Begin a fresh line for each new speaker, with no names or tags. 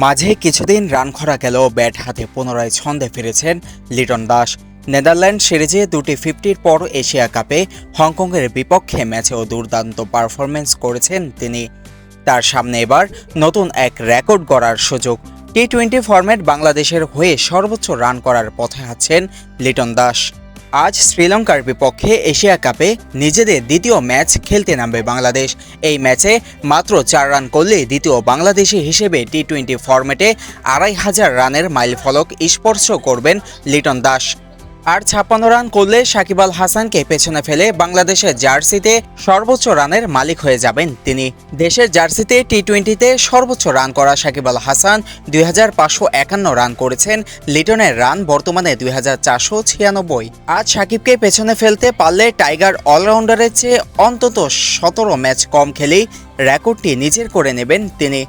মাঝে কিছুদিন রান খরা গেল ব্যাট হাতে পুনরায় ছন্দে ফিরেছেন লিটন দাস। নেদারল্যান্ড সিরিজে দুটি ফিফটির পর এশিয়া কাপে হংকংয়ের বিপক্ষে ম্যাচেও দুর্দান্ত পারফরমেন্স করেছেন তিনি। তার সামনে এবার নতুন এক রেকর্ড গড়ার সুযোগ। টি টোয়েন্টি ফরম্যাট বাংলাদেশের হয়ে সর্বোচ্চ রান করার পথে আছেন লিটন দাস। আজ শ্রীলঙ্কার বিপক্ষে এশিয়া কাপে নিজেদের দ্বিতীয় ম্যাচ খেলতে নামবে বাংলাদেশ। এই ম্যাচে মাত্র চার রান করলে দ্বিতীয় বাংলাদেশি হিসেবে টি টোয়েন্টি ফরম্যাটে আড়াই হাজার রানের মাইলফলক স্পর্শ করবেন লিটন দাস। আর ছাপ্পান্ন রান করলে সাকিব আল হাসানকে পেছনে ফেলে বাংলাদেশের জার্সিতে সর্বোচ্চ রানের মালিক হয়ে যাবেন তিনি। দেশের জার্সিতে টি টোয়েন্টিতে সর্বোচ্চ রান করা সাকিব আল হাসান দুই হাজার পাঁচশো একান্ন রান করেছেন, লিটনের রান বর্তমানে দুই আজ সাকিবকে পেছনে ফেলতে পারলে টাইগার অলরাউন্ডারের চেয়ে অন্তত সতেরো ম্যাচ কম খেলেই রেকর্ডটি নিজের করে নেবেন তিনি।